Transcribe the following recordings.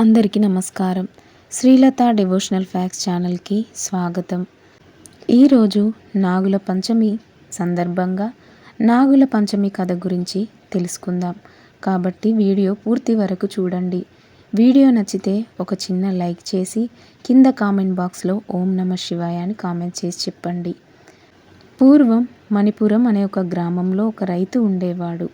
అందరికీ నమస్కారం. Srilatha devotional fax ఛానల్కి స్వాగతం. ఈరోజు నాగుల పంచమి సందర్భంగా నాగుల పంచమి కథ గురించి తెలుసుకుందాం. కాబట్టి వీడియో పూర్తి వరకు చూడండి. వీడియో నచ్చితే ఒక చిన్న లైక్ చేసి కింద కామెంట్ బాక్స్లో ఓం నమ శివాయ అని కామెంట్ చేసి చెప్పండి. పూర్వం మణిపురం అనే ఒక గ్రామంలో ఒక రైతు ఉండేవాడు.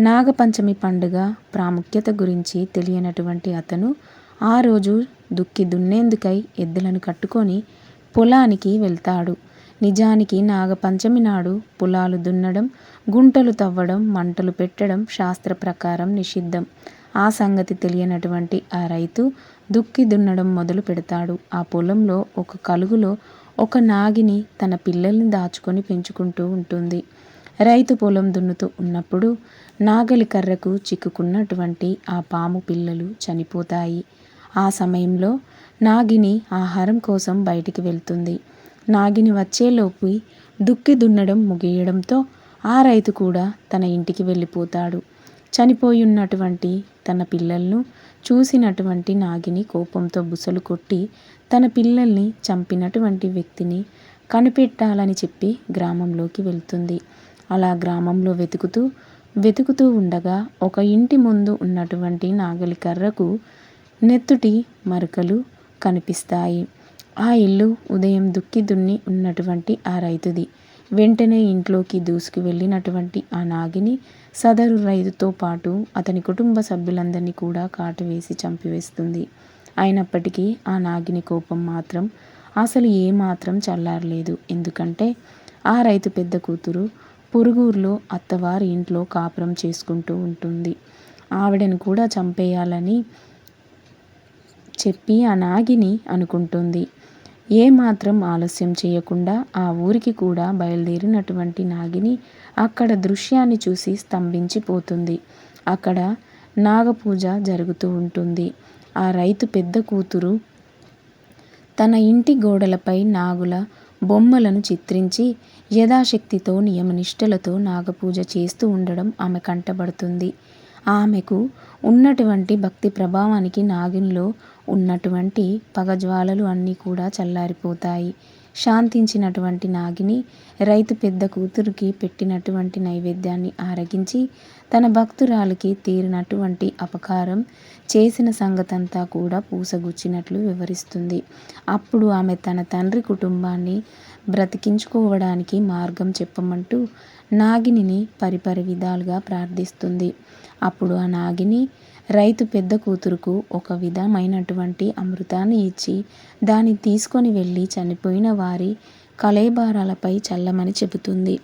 నాగపంచమి పండుగ ప్రాముఖ్యత గురించి తెలియనటువంటి అతను ఆ రోజు దుక్కి దున్నేందుకై ఎద్దులను కట్టుకొని పొలానికి వెళ్తాడు. నిజానికి నాగపంచమి నాడు పొలాలు దున్నడం గుంటలు తవ్వడం మంటలు పెట్టడం శాస్త్ర ప్రకారం నిషిద్ధం. ఆ సంగతి తెలియనటువంటి ఆ రైతు దుక్కి దున్నడం మొదలు పెడతాడు. ఆ పొలంలో ఒక కలుగులో ఒక నాగిని తన పిల్లల్ని దాచుకొని పెంచుకుంటూ ఉంటుంది. రైతు పొలం దున్నుతూ ఉన్నప్పుడు నాగలి కర్రకు చిక్కుకున్నటువంటి ఆ పాము పిల్లలు చనిపోతాయి. ఆ సమయంలో నాగిని ఆహారం కోసం బయటికి వెళ్తుంది. నాగిని వచ్చేలోపు దుక్కి దున్నడం ముగియడంతో ఆ రైతు కూడా తన ఇంటికి వెళ్ళిపోతాడు. చనిపోయున్నటువంటి తన పిల్లలను చూసినటువంటి నాగిని కోపంతో బుసలు కొట్టి తన పిల్లల్ని చంపినటువంటి వ్యక్తిని కనిపెట్టాలని చెప్పి గ్రామంలోకి వెళ్తుంది. అలా గ్రామంలో వెతుకుతూ వెతుకుతూ ఉండగా ఒక ఇంటి ముందు ఉన్నటువంటి నాగలి కర్రకు నెత్తుటి మరకలు కనిపిస్తాయి. ఆ ఇల్లు ఉదయం దుక్కి దున్ని ఉన్నటువంటి ఆ రైతుది. వెంటనే ఇంట్లోకి దూసుకు వెళ్ళినటువంటి ఆ నాగిని సదరు రైతుతో పాటు అతని కుటుంబ సభ్యులందరినీ కూడా కాటు వేసి చంపివేస్తుంది. అయినప్పటికీ ఆ నాగిని కోపం మాత్రం అసలు ఏమాత్రం చల్లారలేదు. ఎందుకంటే ఆ రైతు పెద్ద కూతురు పొరుగురులో అత్తవారి ఇంట్లో కాపురం చేసుకుంటూ ఉంటుంది. ఆవిడను కూడా చంపేయాలని చెప్పి ఆ నాగిని అనుకుంటుంది ఏమాత్రం ఆలస్యం చేయకుండా ఆ ఊరికి కూడా బయలుదేరినటువంటి నాగిని అక్కడ దృశ్యాన్ని చూసి స్తంభించిపోతుంది. అక్కడ నాగపూజ జరుగుతూ ఉంటుంది. ఆ రైతు పెద్ద కూతురు తన ఇంటి గోడలపై నాగుల బొమ్మలను చిత్రించి యథాశక్తితో నియమనిష్టలతో నాగపూజ చేస్తూ ఉండడం ఆమె కంటబడుతుంది ఆమెకు ఉన్నటువంటి భక్తి ప్రభావానికి నాగిన్లో ఉన్నటువంటి పగజ్వాలలు అన్నీ కూడా చల్లారిపోతాయి. శాంతించినటువంటి నాగిని రైతు పెద్ద కూతురికి పెట్టినటువంటి నైవేద్యాన్ని ఆరగించి తన భక్తురాలికి తీరినటువంటి అపకారం చేసిన సంగతంతా కూడా పూసగుచ్చినట్లు వివరిస్తుంది. అప్పుడు ఆమె తన తండ్రి కుటుంబాన్ని బ్రతికించుకోవడానికి మార్గం చెప్పమంటూ నాగిని పరిపరి విధాలుగా ప్రార్థిస్తుంది. అప్పుడు ఆ నాగిని రైతు పెద్ద కూతురుకు ఒక విధమైనటువంటి అమృతాన్ని ఇచ్చి దాన్ని తీసుకొని వెళ్ళి చనిపోయిన వారి కలేబారాలపై చల్లమని చెబుతుంది.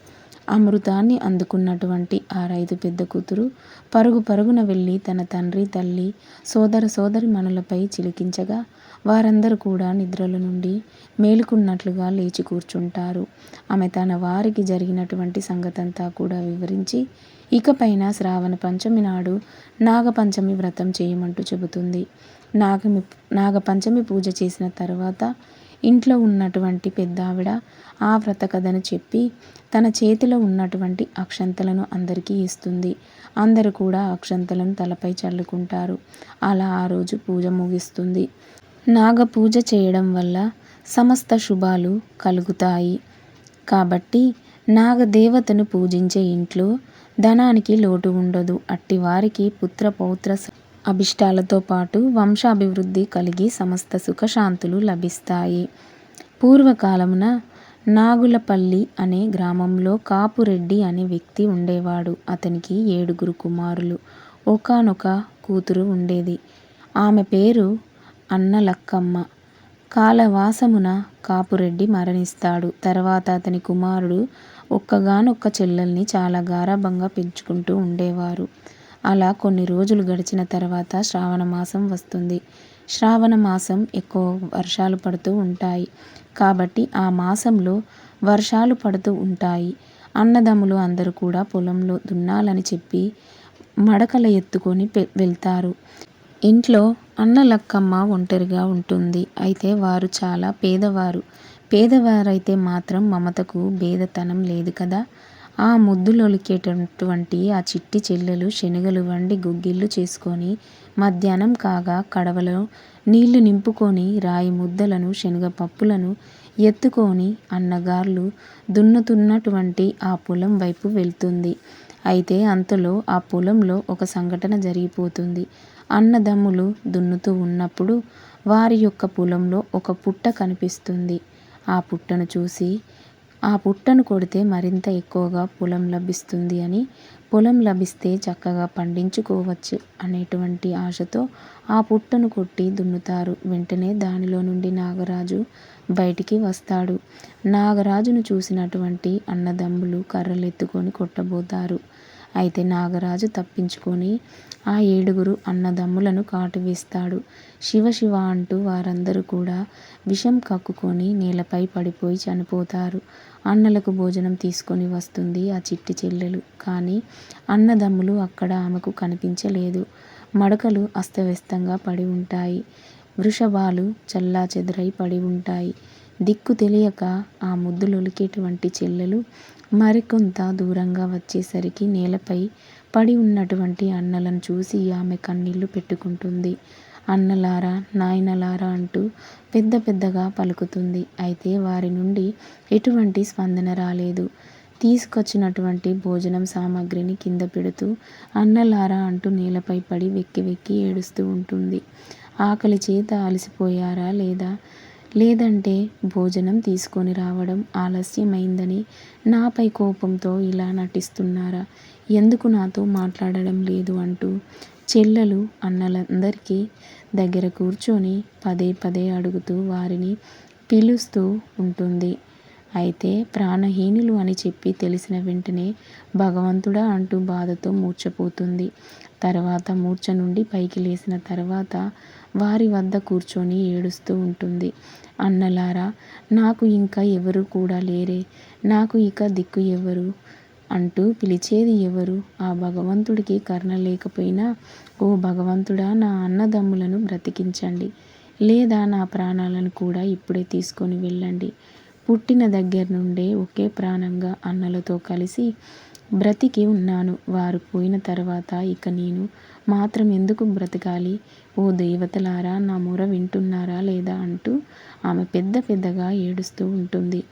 అమృతాన్ని అందుకున్నటువంటి ఆ రైతు పెద్ద కూతురు పరుగు పరుగున వెళ్ళి తన తండ్రి తల్లి సోదర సోదరి మనులపై చిలికించగా వారందరూ కూడా నిద్రల నుండి మేలుకున్నట్లుగా లేచి కూర్చుంటారు. ఆమె తన వారికి జరిగినటువంటి సంగతంతా కూడా వివరించి ఇకపైన శ్రావణ పంచమి నాడు నాగపంచమి వ్రతం చేయమంటూ చెబుతుంది. నాగమి నాగపంచమి పూజ చేసిన తర్వాత ఇంట్లో ఉన్నటువంటి పెద్దావిడ ఆ వ్రత కథను చెప్పి తన చేతిలో ఉన్నటువంటి అక్షంతలను అందరికీ ఇస్తుంది. అందరూ కూడా అక్షంతలను తలపై చల్లుకుంటారు. అలా ఆ రోజు పూజ ముగిస్తుంది. నాగ పూజ చేయడం వల్ల సమస్త శుభాలు కలుగుతాయి. కాబట్టి నాగదేవతను పూజించే ఇంట్లో ధనానికి లోటు ఉండదు. అట్టి వారికి పుత్ర పౌత్ర అభిష్టాలతో పాటు వంశాభివృద్ధి కలిగి సమస్త సుఖశాంతులు లభిస్తాయి. పూర్వకాలమున నాగులపల్లి అనే గ్రామంలో కాపురెడ్డి అనే వ్యక్తి ఉండేవాడు. అతనికి ఏడుగురు కుమారులు. ఒకనొక కూతురు ఉండేది. ఆమె పేరు అన్నలక్కమ్మ. కాలవాసమున కాపురెడ్డి మరణిస్తాడు. తర్వాత అతని కుమారుడు ఒక్కగానొక్క చెల్లెల్ని చాలా గారాభంగా పెంచుకుంటూ ఉండేవారు. అలా కొన్ని రోజులు గడిచిన తర్వాత శ్రావణ మాసం వస్తుంది. శ్రావణ మాసం ఎక్కువ వర్షాలు పడుతూ ఉంటాయి. కాబట్టి ఆ మాసంలో వర్షాలు పడుతూ ఉంటాయి. అన్నదమ్ములు అందరూ కూడా పొలంలో దున్నాలని చెప్పి మడకలు ఎత్తుకొని వెళ్తారు. ఇంట్లో అన్న లక్కమ్మ ఒంటరిగా ఉంటుంది. అయితే వారు చాలా పేదవారు. పేదవారైతే మాత్రం మమతకు భేదతనం లేదు కదా. ఆ ముద్దులొలికేటటువంటి ఆ చిట్టి చెల్లెలు శనగలు వండి గుగ్గిళ్ళు చేసుకొని మధ్యాహ్నం కాగా కడవలో నీళ్ళు నింపుకొని రాయి ముద్దలను శనగపప్పులను ఎత్తుకొని అన్నగార్లు దున్నుతున్నటువంటి ఆ పొలం వైపు వెళ్తుంది. అయితే అంతలో ఆ పొలంలో ఒక సంఘటన జరిగిపోతుంది. అన్నదమ్ములు దున్నుతూ ఉన్నప్పుడు వారి యొక్క పొలంలో ఒక పుట్ట కనిపిస్తుంది. ఆ పుట్టను చూసి ఆ పుట్టను కొడితే మరింత ఎక్కువగా పొలం లభిస్తుంది అని పొలం లభిస్తే చక్కగా పండించుకోవచ్చు అనేటువంటి ఆశతో ఆ పుట్టను కొట్టి దున్నుతారు. వెంటనే దానిలో నుండి నాగరాజు బయటికి వస్తాడు. నాగరాజును చూసినటువంటి అన్నదమ్ములు కర్రలు ఎత్తుకొని కొట్టబోతారు. అయితే నాగరాజు తప్పించుకొని ఆ ఏడుగురు అన్నదమ్ములను కాటువేస్తాడు. శివ శివ అంటూ వారందరూ కూడా విషం కక్కుకొని నేలపై పడిపోయి చనిపోతారు. అన్నలకు భోజనం తీసుకొని వస్తుంది ఆ చిట్టి చెల్లెలు. కానీ అన్నదమ్ములు అక్కడ ఆమెకు కనిపించలేదు. మడకలు అస్తవ్యస్తంగా పడి ఉంటాయి. వృషభాలు చల్లా చెదురై పడి ఉంటాయి. దిక్కు తెలియక ఆ ముద్దులొలికేటువంటి చెల్లెలు మరికొంత దూరంగా వచ్చేసరికి నేలపై పడి ఉన్నటువంటి అన్నలను చూసి ఆమె కన్నీళ్ళు పెట్టుకుంటుంది. అన్నలారా నాయనలారా అంటూ పెద్ద పెద్దగా పలుకుతుంది. అయితే వారి నుండి ఎటువంటి స్పందన రాలేదు. తీసుకొచ్చినటువంటి భోజనం సామాగ్రిని కింద పెడుతూ అన్నలారా అంటూ నేలపై పడి వెక్కి వెక్కి ఏడుస్తూ ఉంటుంది. ఆకలి చేత అలసిపోయారా లేదా? లేదంటే భోజనం తీసుకొని రావడం ఆలస్యమైందని నాపై కోపంతో ఇలా నటిస్తున్నారా? ఎందుకు నాతో మాట్లాడడం లేదు అంటూ చెల్లెలు అన్నలందరికీ దగ్గర కూర్చొని పదే పదే అడుగుతూ వారిని పిలుస్తూ ఉంటుంది. అయితే ప్రాణహీనులు అని చెప్పి తెలిసిన వెంటనే భగవంతుడా అంటూ బాధతో మూర్చపోతుంది తర్వాత మూర్ఛ నుండి పైకి లేచిన తర్వాత వారి వద్ద కూర్చొని ఏడుస్తూ ఉంటుంది. అన్నలారా నాకు ఇంకా ఎవరు కూడా లేరే. నాకు ఇక దిక్కు ఎవరు? అంటూ పిలిచేది ఎవరు? ఆ భగవంతుడికి కర్ణ లేకపోయినా ఓ భగవంతుడా నా అన్నదమ్ములను బ్రతికించండి. లేదా నా ప్రాణాలను కూడా ఇప్పుడే తీసుకొని వెళ్ళండి. పుట్టిన దగ్గర నుండే ఒకే ప్రాణంగా అన్నలతో కలిసి బ్రతికి ఉన్నాను. వారు పోయిన తర్వాత ఇక నేను మాత్రం ఎందుకు బ్రతకాలి? ఓ దేవతలారా నా మొర వింటున్నారా లేదా? అంటూ ఆమె పెద్ద పెద్దగా ఏడుస్తూ ఉంటుంది.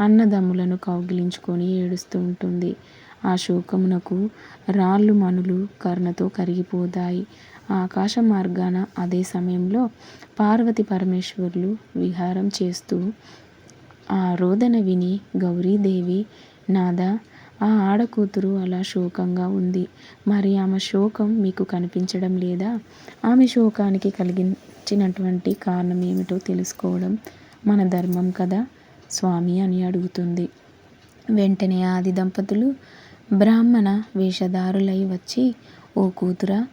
అన్నదమ్ములను కౌగిలించుకొని ఏడుస్తూ ఉంటుంది. ఆ శోకమునకు రాళ్ళు మనులు కర్ణతో కరిగిపోతాయి. ఆకాశ మార్గాన అదే సమయంలో పార్వతి పరమేశ్వరులు విహారం చేస్తూ ఆ రోదన విని గౌరీదేవి నాద ఆ ఆడకూతురు అలా శోకంగా ఉంది. మరి ఆమె శోకం మీకు కనిపించడం లేదా? ఆమె శోకానికి కలిగించినటువంటి కారణం ఏమిటో తెలుసుకోవడం మన ధర్మం కదా? స్వామి అని అడుగుతుంది. వెంటనే ఆది దంపతులు బ్రాహ్మణ వేషధారులై వచ్చి ఓ కూతురా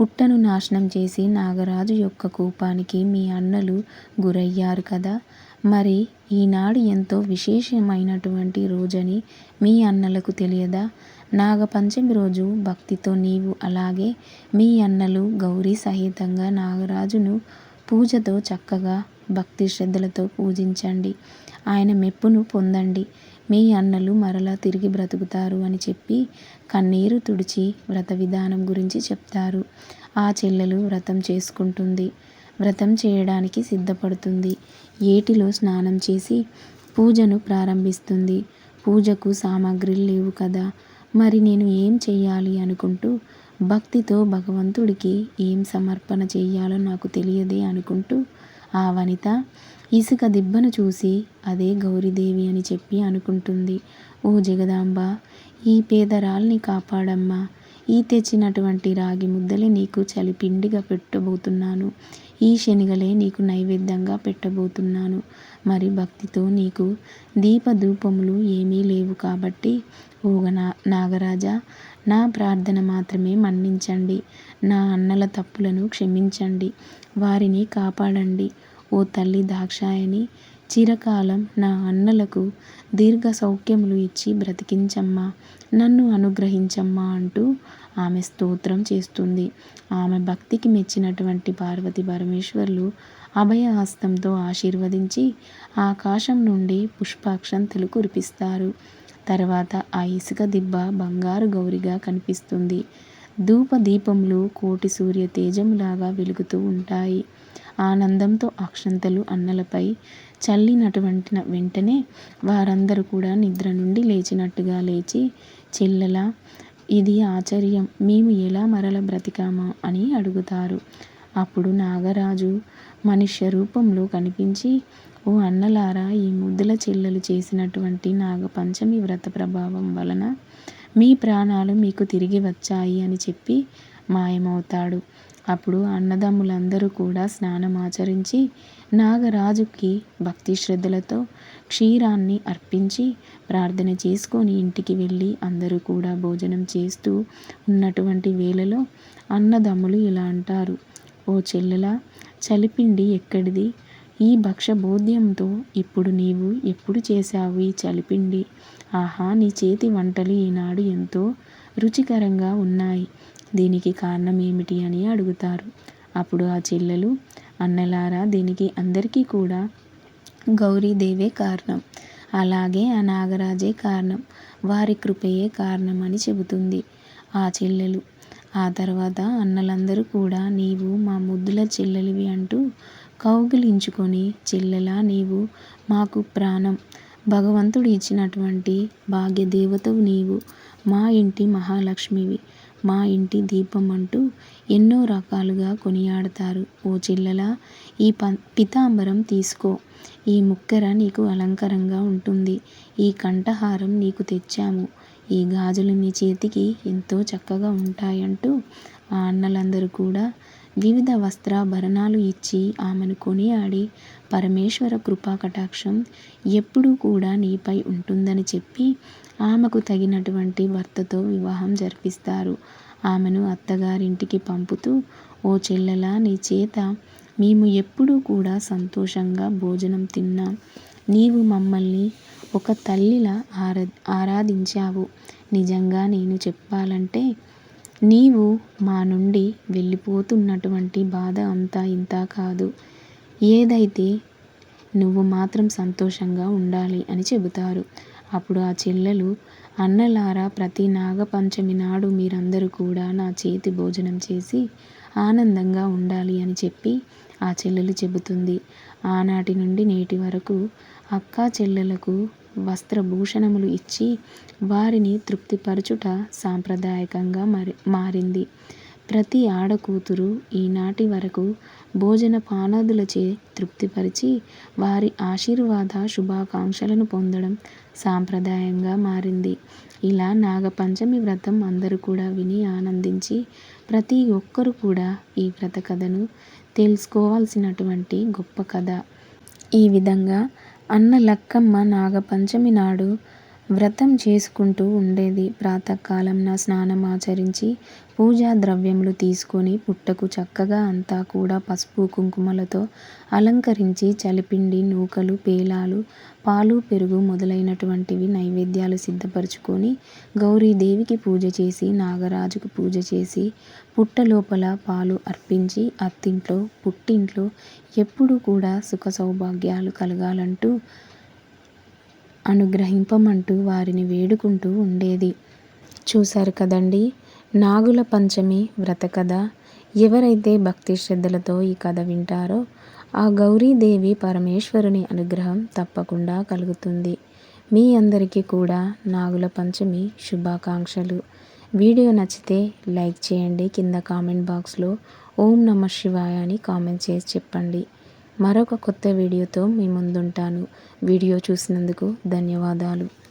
పుట్టను నాశనం చేసి నాగరాజు యొక్క కోపానికి మీ అన్నలు గురయ్యారు కదా. మరి ఈనాడు ఎంతో విశేషమైనటువంటి రోజని మీ అన్నలకు తెలియదా? నాగపంచమి రోజు భక్తితో నీవు అలాగే మీ అన్నలు గౌరీ సహితంగా నాగరాజును పూజతో చక్కగా భక్తి శ్రద్ధలతో పూజించండి. ఆయన మెప్పును పొందండి. మీ అన్నలు మరలా తిరిగి బ్రతుకుతారు అని చెప్పి కన్నీరు తుడిచి వ్రత విధానం గురించి చెప్తారు. ఆ చెల్లెలు వ్రతం చేసుకుంటుంది. వ్రతం చేయడానికి సిద్ధపడుతుంది. ఏటిలో స్నానం చేసి పూజను ప్రారంభిస్తుంది. పూజకు సామాగ్రిలు లేవు కదా. మరి నేను ఏం చెయ్యాలి అనుకుంటూ భక్తితో భగవంతుడికి ఏం సమర్పణ చెయ్యాలో నాకు తెలియదే అనుకుంటూ ఆ వనిత ఇసుక దిబ్బను చూసి అదే గౌరీదేవి అని చెప్పి అనుకుంటుంది. ఓ జగదాంబ ఈ పేదరాల్ని కాపాడమ్మా. ఈ తెచ్చినటువంటి రాగి ముద్దలే నీకు చలిపిండిగా పెట్టబోతున్నాను. ఈ శనిగలే నీకు నైవేద్యంగా పెట్టబోతున్నాను. మరి భక్తితో నీకు దీపధూపములు ఏమీ లేవు కాబట్టి ఓగ నా నాగరాజా నా ప్రార్థన మాత్రమే మన్నించండి. నా అన్నల తప్పులను క్షమించండి. వారిని కాపాడండి. ఓ తల్లి దాక్షాయని చిరకాలం నా అన్నలకు దీర్ఘ సౌఖ్యములు ఇచ్చి బ్రతికించమ్మా. నన్ను అనుగ్రహించమ్మా అంటూ ఆమె స్తోత్రం చేస్తుంది. ఆమె భక్తికి మెచ్చినటువంటి పార్వతి పరమేశ్వర్లు అభయహస్తంతో ఆశీర్వదించి ఆకాశం నుండి పుష్పాక్షంతలు కురిపిస్తారు. తర్వాత ఆ ఇసుక దిబ్బ బంగారు గౌరిగా కనిపిస్తుంది. ధూప దీపములు కోటి సూర్య తేజములాగా వెలుగుతూ ఉంటాయి. ఆనందంతో అక్షంతలు అన్నలపై చల్లినటువంటి వెంటనే వారందరూ కూడా నిద్ర నుండి లేచినట్టుగా లేచి చెల్లెల ఇది ఆశ్చర్యం. మేము ఎలా మరల బ్రతికామా? అని అడుగుతారు. అప్పుడు నాగరాజు మనుష్య రూపంలో కనిపించి ఓ అన్నలారా ఈ ముద్దుల చెల్లెలు చేసినటువంటి నాగపంచమి వ్రత ప్రభావం వలన మీ ప్రాణాలు మీకు తిరిగి వచ్చాయి అని చెప్పి మాయమవుతాడు. అప్పుడు అన్నదమ్ములందరూ కూడా స్నానం ఆచరించి నాగరాజుకి భక్తి శ్రద్ధలతో క్షీరాన్ని అర్పించి ప్రార్థన చేసుకొని ఇంటికి వెళ్ళి అందరూ కూడా భోజనం చేస్తూ ఉన్నటువంటి వేళలో అన్నదమ్ములు ఇలా అంటారు ఓ చెల్లెల చలిపిండి ఎక్కడిది? ఈ భక్ష్యబోధ్యంతో ఇప్పుడు నీవు ఎప్పుడు చేశావు ఈ చలిపిండి? ఆహా నీ చేతి వంటలు ఈనాడు ఎంతో రుచికరంగా ఉన్నాయి. దీనికి కారణం ఏమిటి? అని అడుగుతారు. అప్పుడు ఆ చెల్లెలు అన్నలారా దీనికి అందరికీ కూడా గౌరీదేవే కారణం. అలాగే ఆ నాగరాజే కారణం. వారి కృపయే కారణం అని చెబుతుంది ఆ చెల్లెలు. ఆ తర్వాత అన్నలందరూ కూడా నీవు మా ముద్దుల చెల్లెలివి అంటూ కౌగిలించుకొని చెల్లెలా నీవు మాకు ప్రాణం. భగవంతుడు ఇచ్చినటువంటి భాగ్యదేవతవు నీవు. మా ఇంటి మహాలక్ష్మివి. మా ఇంటి దీపం అంటూ ఎన్నో రకాలుగా కొనియాడతారు. ఓ చెల్లెలా ఈ ప పితాంబరం తీసుకో. ఈ ముక్కెర నీకు అలంకరంగా ఉంటుంది. ఈ కంఠహారం నీకు తెచ్చాము. ఈ గాజులు నీ చేతికి ఎంతో చక్కగా ఉంటాయంటూ ఆ అన్నలందరూ కూడా వివిధ వస్త్రాభరణాలు ఇచ్చి ఆమెను కొనియాడి పరమేశ్వర కృపా కటాక్షం ఎప్పుడూ కూడా నీపై ఉంటుందని చెప్పి ఆమెకు తగినటువంటి భర్తతో వివాహం జరిపిస్తారు. ఆమెను అత్తగారింటికి పంపుతూ ఓ చెల్లెలా నీ చేత మేము ఎప్పుడూ కూడా సంతోషంగా భోజనం తిన్నాం. నీవు మమ్మల్ని ఒక తల్లిలా ఆరా ఆరాధించావు. నిజంగా నేను చెప్పాలంటే నీవు మా నుండి వెళ్ళిపోతున్నటువంటి బాధ అంతా ఇంత కాదు. ఏదైతే నువ్వు మాత్రం సంతోషంగా ఉండాలి అని చెబుతారు. అప్పుడు ఆ చెల్లెలు అన్నలారా ప్రతి నాగపంచమి నాడు మీరందరూ కూడా నా చేతి భోజనం చేసి ఆనందంగా ఉండాలి అని చెప్పి ఆ చెల్లెలు చెబుతుంది. ఆనాటి నుండి నేటి వరకు అక్కా చెల్లెలకు వస్త్రభూషణములు ఇచ్చి వారిని తృప్తిపరచుట సాంప్రదాయకంగా మరి మారింది. ప్రతి ఆడకూతురు ఈనాటి వరకు భోజన పానాదులచే తృప్తిపరిచి వారి ఆశీర్వాద శుభాకాంక్షలను పొందడం సాంప్రదాయంగా మారింది. ఇలా నాగపంచమి వ్రతం అందరూ కూడా విని ఆనందించి ప్రతి ఒక్కరు కూడా ఈ వ్రత కథను తెలుసుకోవాల్సినటువంటి గొప్ప కథ. ఈ విధంగా అన్న లక్కమ్మ నాగపంచమి నాడు వ్రతం చేసుకుంటూ ఉండేది. ప్రాతకాలంన స్నానం ఆచరించి పూజా ద్రవ్యములు తీసుకొని పుట్టకు చక్కగా అంతా కూడా పసుపు కుంకుమలతో అలంకరించి చలిపిండి నూకలు పేలాలు పాలు పెరుగు మొదలైనటువంటివి నైవేద్యాలు సిద్ధపరచుకొని గౌరీదేవికి పూజ చేసి నాగరాజుకు పూజ చేసి పుట్ట లోపల పాలు అర్పించి అత్తింట్లో పుట్టింట్లో ఎప్పుడూ కూడా సుఖ సౌభాగ్యాలు కలగాలంటూ అనుగ్రహింపమంటూ వారిని వేడుకుంటూ ఉండేది. చూశారు కదండి నాగుల పంచమి వ్రత కథ. ఎవరైతే భక్తి శ్రద్ధలతో ఈ కథ వింటారో ఆ గౌరీదేవి పరమేశ్వరుని అనుగ్రహం తప్పకుండా కలుగుతుంది. మీ అందరికీ కూడా నాగుల పంచమి శుభాకాంక్షలు. వీడియో నచ్చితే లైక్ చేయండి. కింద కామెంట్ బాక్స్లో ఓం నమ శివాయ అని కామెంట్ చేసి చెప్పండి. మరొక కొత్త వీడియోతో మీ ముందుంటాను. వీడియో చూసినందుకు ధన్యవాదాలు.